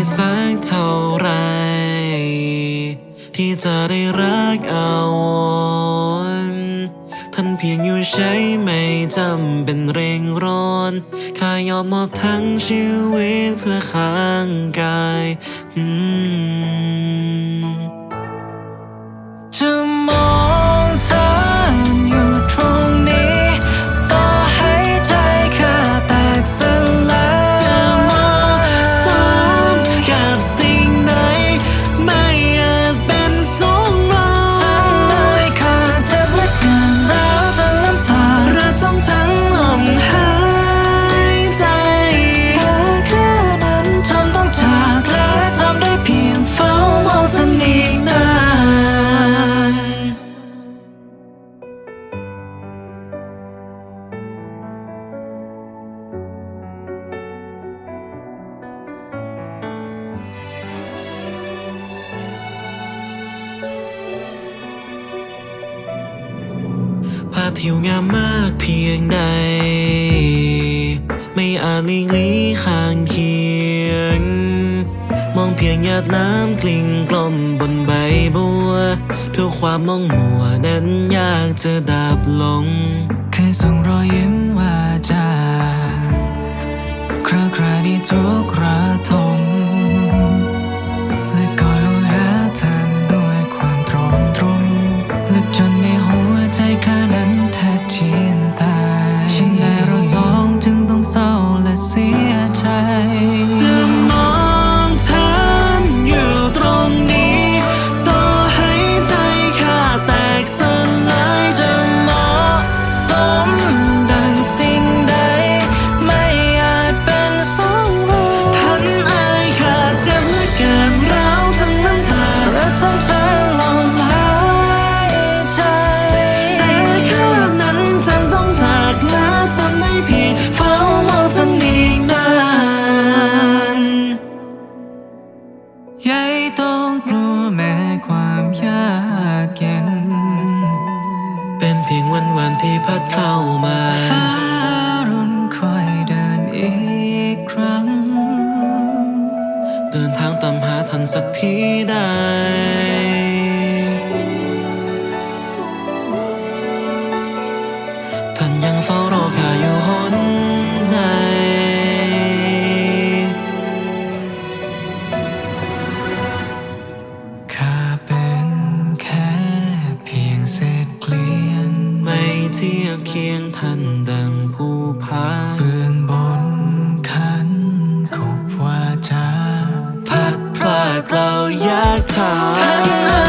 การมีสักเท่าไร ที่จะได้รักเอาวนท่านเพียงอยู่ใช้ไม่จำเป็นเร่งร้อนข้ายอมมอบทั้งชีวิตเพื่อข้างกาย อืมาพที่งามมากเพียงใด ไม่อาจหลีกลีข้างเคียง มองเพียงหยาดน้ำกลิ่งกล่อมบนใบบัวทุกความมองมัวนั้นอยากจะดับลง เคยส่งรอยยิ้มว่าจะคราคราที่ทุกระทมและคอยหาทางด้วยความตรอมตรงลึกจนในหัว พัดเข้ามาฟ้ารุ่นคอยเดินอีกครั้ง เดินทางตามหาท่านสักทีได้ท่านยังเฝ้ารอข้าอยู่ ทียบเคียงท่านดังผู้พาเบื้องบนขันขบว่าจะพัดพรากเราอยากถาม